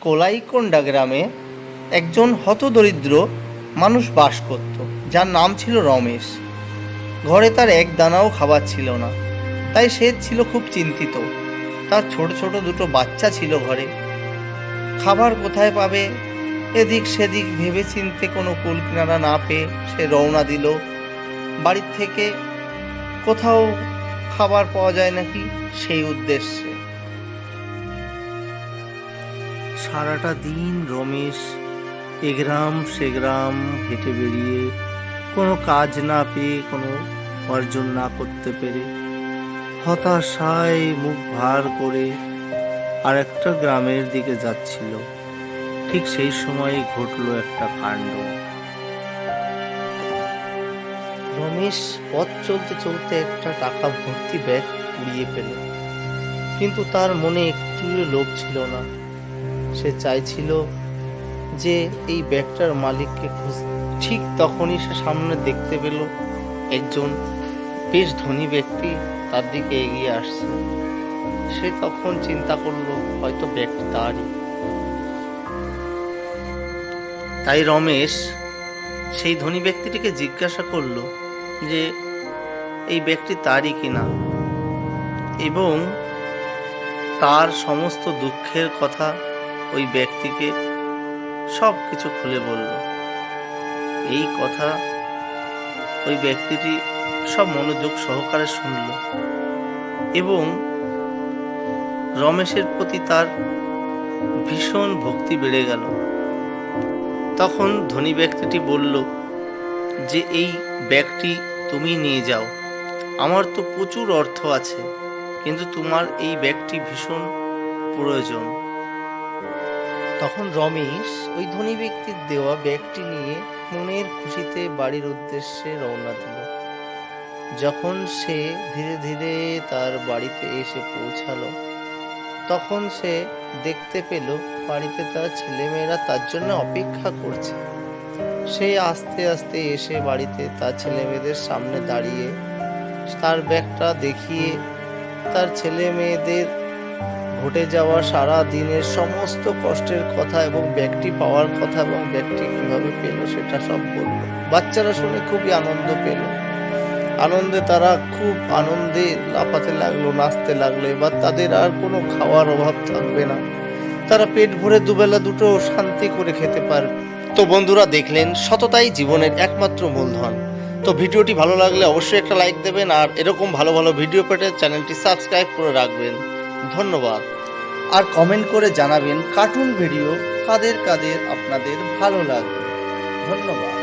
কোলাইকোন্ডা গ্রামে একজন হতদরিদ্র মানুষ বাস করত, যার নাম ছিল রমেশ। ঘরে তার এক দানাও খাবার ছিল না, তাই সে ছিল খুব চিন্তিত। তার ছোট ছোট দুটো বাচ্চা ছিল ঘরে। খাবার কোথায় পাবে? এদিক সেদিক ভেবে চিনতে কোনো কুল কিনারা না পেয়ে সে রওনা দিল। বাড়ির থেকে কোথাও খাবার পাওয়া যায় নাকি সেই উদ্দেশ্যে। সারাটা দিন রমেশ এ গ্রাম সে গ্রাম হেঁটে বেরিয়ে কোনো কাজ না পেয়ে, কোনো অর্জন না করতে পেরে হতাশায় মুখ ভার করে আর একটা গ্রামের দিকে যাচ্ছিল। ঠিক সেই সময় ঘটলো একটা কাণ্ড। রমেশ পথ চলতে চলতে একটা টাকা ভর্তি ব্যাগ কুড়িয়ে পেল। কিন্তু তার মনে একটু লোভ ছিল না। সে চাইছিল যে এই ব্যাগটার মালিককে খুঁজ। ঠিক তখনই সে সামনে দেখতে পেল একজন বেশ ধনী ব্যক্তি তার দিকে এগিয়ে আসছে। সে তখন চিন্তা করল, হয়তো ব্যাগটি তারই। তাই রমেশ সেই ধনী ব্যক্তিটিকে জিজ্ঞাসা করল যে, এই ব্যক্তি তারই কিনা? এবং তার সমস্ত দুঃখের কথা ওই ব্যক্তিকে সব কিছু খুলে বলল। এই কথা ওই ব্যক্তিটি সব মনোযোগ সহকারে শুনল এবং রমেশের প্রতি তার ভীষণ ভক্তি বেড়ে গেল। তখন ধনী ব্যক্তিটি বলল, যে এই ব্যাগটি তুমি নিয়ে যাও। আমার তো প্রচুর অর্থ আছে, কিন্তু তোমার এই ব্যাগটি ভীষণ প্রয়োজন। তখন রমেশ ওই ধনী ব্যক্তির দেওয়া ব্যাগটি নিয়ে মনের খুশিতে বাড়ির উদ্দেশ্যে রওনা দিল। যখন সে ধীরে ধীরে তার বাড়িতে এসে পৌঁছালো, তখন সে দেখতে পেল বাড়িতে তার ছেলেমেয়েরা তার জন্য অপেক্ষা করছে। সে আস্তে আস্তে এসে বাড়িতে তার ছেলেমেয়েদের সামনে দাঁড়িয়ে তার ব্যাগটা দেখিয়ে তার ছেলে মেয়েদের ঘটে যাওয়া সারা দিনের সমস্ত কষ্টের কথা এবং ব্যাগটি পাওয়ার কথা এবং ব্যাগটি কীভাবে পেল সেটা সব বলল। বাচ্চারা শুনে খুবই আনন্দ পেল। আনন্দে তারা খুব আনন্দে লাফাতে লাগল, নাচতে লাগল। এবার তাদের আর কোনো খাওয়ার অভাব থাকবে না। তারা পেট ভরে দুবেলা দুটো শান্তি করে খেতে পারবে তো বন্ধুরা দেখলেন, সততাই জীবনের একমাত্র মূলধন। তো ভিডিওটি ভালো লাগলে অবশ্যই একটা লাইক দেবেন আর এরকম ভালো ভালো ভিডিও পেতে চ্যানেলটি সাবস্ক্রাইব করে রাখবেন। ধন্যবাদ। আর কমেন্ট করে জানাবেন কার্টুন ভিডিও কাদের কাদের আপনাদের ভালো লাগবে। ধন্যবাদ।